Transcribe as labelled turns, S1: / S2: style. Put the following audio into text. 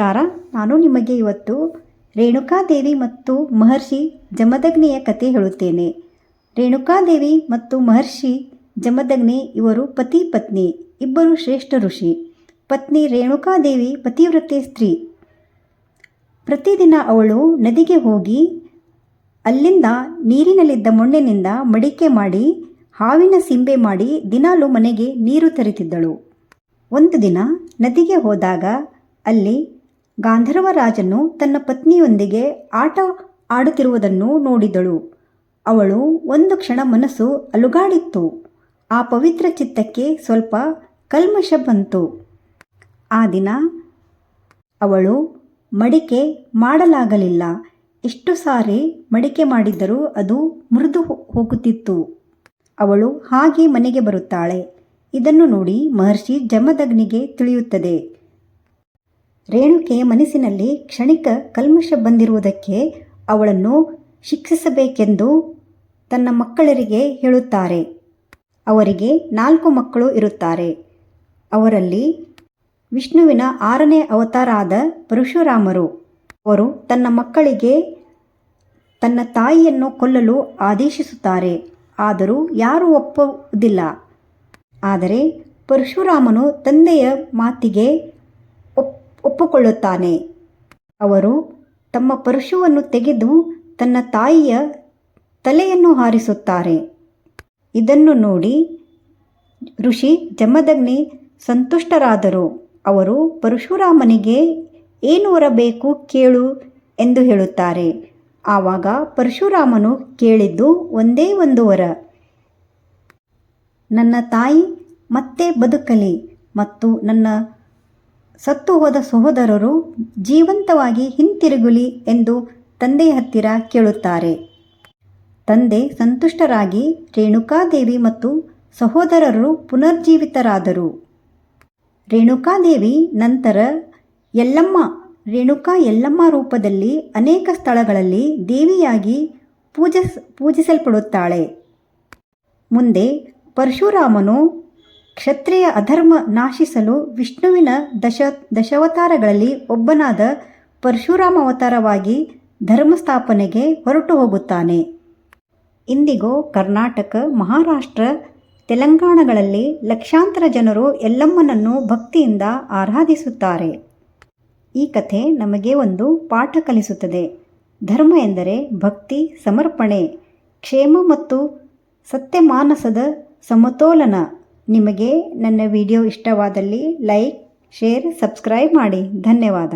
S1: ನಮಸ್ಕಾರ. ನಾನು ನಿಮಗೆ ಇವತ್ತು ರೇಣುಕಾದೇವಿ ಮತ್ತು ಮಹರ್ಷಿ ಜಮದಗ್ನಿಯ ಕಥೆ ಹೇಳುತ್ತೇನೆ. ರೇಣುಕಾದೇವಿ ಮತ್ತು ಮಹರ್ಷಿ ಜಮದಗ್ನಿ ಇವರು ಪತಿ ಪತ್ನಿ, ಇಬ್ಬರು ಶ್ರೇಷ್ಠ ಋಷಿ. ಪತ್ನಿ ರೇಣುಕಾದೇವಿ ಪತಿವ್ರತೆ ಸ್ತ್ರೀ. ಪ್ರತಿದಿನ ಅವಳು ನದಿಗೆ ಹೋಗಿ ಅಲ್ಲಿಂದ ನೀರಿನಲ್ಲಿದ್ದ ಮಣ್ಣಿನಿಂದ ಮಡಿಕೆ ಮಾಡಿ, ಹಾವಿನ ಸಿಂಬೆ ಮಾಡಿ ದಿನಾಲು ಮನೆಗೆ ನೀರು ತರುತ್ತಿದ್ದಳು ಒಂದು ದಿನ ನದಿಗೆ ಹೋದಾಗ ಅಲ್ಲಿ ಗಾಂಧರ್ವರಾಜನು ತನ್ನ ಪತ್ನಿಯೊಂದಿಗೆ ಆಟ ಆಡುತ್ತಿರುವುದನ್ನು ನೋಡಿದಳು. ಅವಳು ಒಂದು ಕ್ಷಣ ಮನಸ್ಸು ಅಲುಗಾಡಿತ್ತು. ಆ ಪವಿತ್ರ ಚಿತ್ತಕ್ಕೆ ಸ್ವಲ್ಪ ಕಲ್ಮಶ ಬಂತು. ಆ ದಿನ ಅವಳು ಮಡಿಕೆ ಮಾಡಲಾಗಲಿಲ್ಲ. ಎಷ್ಟು ಸಾರಿ ಮಡಿಕೆ ಮಾಡಿದ್ದರೂ ಅದು ಮೃದು ಹೋಗುತ್ತಿತ್ತು. ಅವಳು ಹಾಗೆ ಮನೆಗೆ ಬರುತ್ತಾಳೆ. ಇದನ್ನು ನೋಡಿ ಮಹರ್ಷಿ ಜಮದಗ್ನಿಗೆ ತಿಳಿಯುತ್ತದೆ. ರೇಣುಕೆಯ ಮನಸ್ಸಿನಲ್ಲಿ ಕ್ಷಣಿಕ ಕಲ್ಮಶ ಬಂದಿರುವುದಕ್ಕೆ ಅವಳನ್ನು ಶಿಕ್ಷಿಸಬೇಕೆಂದು ತನ್ನ ಮಕ್ಕಳರಿಗೆ ಹೇಳುತ್ತಾರೆ. ಅವರಿಗೆ ನಾಲ್ಕು ಮಕ್ಕಳು ಇರುತ್ತಾರೆ. ಅವರಲ್ಲಿ ವಿಷ್ಣುವಿನ ಆರನೇ ಅವತಾರ ಆದ ಪರಶುರಾಮರು. ಅವರು ತನ್ನ ಮಕ್ಕಳಿಗೆ ತನ್ನ ತಾಯಿಯನ್ನು ಕೊಲ್ಲಲು ಆದೇಶಿಸುತ್ತಾರೆ. ಆದರೂ ಯಾರೂ ಒಪ್ಪುವುದಿಲ್ಲ. ಆದರೆ ಪರಶುರಾಮನು ತಂದೆಯ ಮಾತಿಗೆ ಒಪ್ಪಿಕೊಳ್ಳುತ್ತಾನೆ. ಅವರು ತಮ್ಮ ಪರಶುವನ್ನು ತೆಗೆದು ತನ್ನ ತಾಯಿಯ ತಲೆಯನ್ನು ಹಾರಿಸುತ್ತಾರೆ. ಇದನ್ನು ನೋಡಿ ಋಷಿ ಜಮದಗ್ನಿ ಸಂತುಷ್ಟರಾದರು. ಅವರು ಪರಶುರಾಮನಿಗೆ ಏನು ವರ ಬೇಕು ಕೇಳು ಎಂದು ಹೇಳುತ್ತಾರೆ. ಆವಾಗ ಪರಶುರಾಮನು ಕೇಳಿದ್ದು ಒಂದೇ ಒಂದು ವರ. ನನ್ನ ತಾಯಿ ಮತ್ತೆ ಬದುಕಲಿ ಮತ್ತು ನನ್ನ ಸತ್ತು ಹೋದ ಸಹೋದರರು ಜೀವಂತವಾಗಿ ಹಿಂತಿರುಗಲಿ ಎಂದು ತಂದೆಯ ಹತ್ತಿರ ಕೇಳುತ್ತಾರೆ. ತಂದೆ ಸಂತುಷ್ಟರಾಗಿ ರೇಣುಕಾದೇವಿ ಮತ್ತು ಸಹೋದರರು ಪುನರ್ಜೀವಿತರಾದರು. ರೇಣುಕಾದೇವಿ ನಂತರ ಯಲ್ಲಮ್ಮ, ರೇಣುಕಾ ಯಲ್ಲಮ್ಮ ರೂಪದಲ್ಲಿ ಅನೇಕ ಸ್ಥಳಗಳಲ್ಲಿ ದೇವಿಯಾಗಿ ಪೂಜಿಸ್, ಪೂಜಿಸಲ್ಪಡುತ್ತಾಳೆ. ಮುಂದೆ ಪರಶುರಾಮನು ಕ್ಷತ್ರಿಯ ಅಧರ್ಮ ನಾಶಿಸಲು ವಿಷ್ಣುವಿನ ದಶ ದಶಾವತಾರಗಳಲ್ಲಿ ಒಬ್ಬನಾದ ಪರಶುರಾಮ ಅವತಾರವಾಗಿ ಧರ್ಮ ಸ್ಥಾಪನೆಗೆ ಹೊರಟು ಹೋಗುತ್ತಾನೆ. ಇಂದಿಗೂ ಕರ್ನಾಟಕ, ಮಹಾರಾಷ್ಟ್ರ, ತೆಲಂಗಾಣಗಳಲ್ಲಿ ಲಕ್ಷಾಂತರ ಜನರು ಎಲ್ಲಮ್ಮನನ್ನು ಭಕ್ತಿಯಿಂದ ಆರಾಧಿಸುತ್ತಾರೆ. ಈ ಕಥೆ ನಮಗೆ ಒಂದು ಪಾಠ ಕಲಿಸುತ್ತದೆ. ಧರ್ಮ ಎಂದರೆ ಭಕ್ತಿ, ಸಮರ್ಪಣೆ, ಕ್ಷೇಮ ಮತ್ತು ಸತ್ಯಮಾನಸದ ಸಮತೋಲನ. ನಿಮಗೆ ನನ್ನ ವಿಡಿಯೋ ಇಷ್ಟವಾದಲ್ಲಿ ಲೈಕ್ ಶೇರ್ ಸಬ್ಸ್ಕ್ರೈಬ್ ಮಾಡಿ. ಧನ್ಯವಾದ.